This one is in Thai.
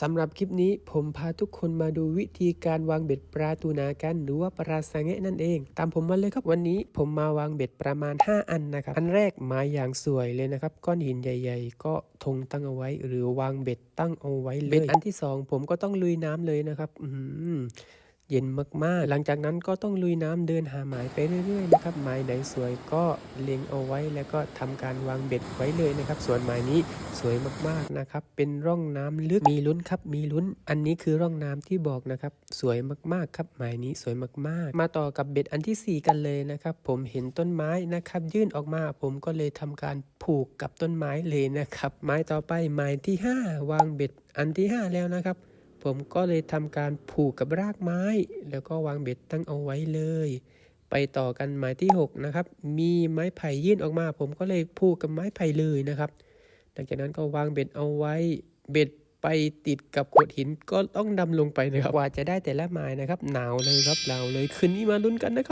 สำหรับคลิปนี้ผมพาทุกคนมาดูวิธีการวางเบ็ดปลาตูนากัน หรือว่าปลาสังเงะนั่นเอง ตามผมมาเลยครับวันนี้ผมมาวางเบ็ดประมาณ 5 อันนะครับ อันแรกมาอย่างสวยเลยนะครับ ก้อนหินใหญ่ ๆ ก็ทงตั้งเอาไว้ หรือวางเบ็ดตั้งเอาไว้เลยเบ็ดอันที่สองผมก็ต้องลุยน้ำเลยนะครับ อืม เย็นมากๆ หลังจากนั้นก็ต้องลุยน้ำเดินหาหมายไปเรื่อยๆนะครับหมายไหนสวยก็เล็งเอาไว้แล้วก็ทำการวางเบ็ดไว้เลยนะครับ ส่วนหมายนี้สวยมากๆนะครับ เป็นร่องน้ำลึกมีลุ้นครับมีลุ้น อันนี้คือร่องน้ำที่บอกนะครับ สวยมากๆครับหมายนี้สวยมากๆ มาต่อกับเบ็ดอันที่ 4 กันเลยนะครับ ผมเห็นต้นไม้นะครับ ยื่นออกมาผมก็เลยทำการผูกกับต้นไม้เลยนะครับไม้ต่อไปหมายที่ 5 วางเบ็ดอันที่ 5 แล้วนะครับ ผมก็เลยทำการผูกกับรากไม้ แล้วก็วางเบ็ดตั้งเอาไว้เลย ไปต่อกันหมายที่ 6 นะครับ มีไม้ไผ่ยื่นออกมา ผมก็เลยผูกกับไม้ไผ่เลยนะครับหลังจากนั้นก็วางเบ็ดเอาไว้ เบ็ดไปติดกับโขดหินก็ต้องดำลงไปนะครับกว่าจะได้แต่ละไม้นะครับ หนาวเลยครับหนาวเลยคืนนี้มาลุ้นกันนะครับ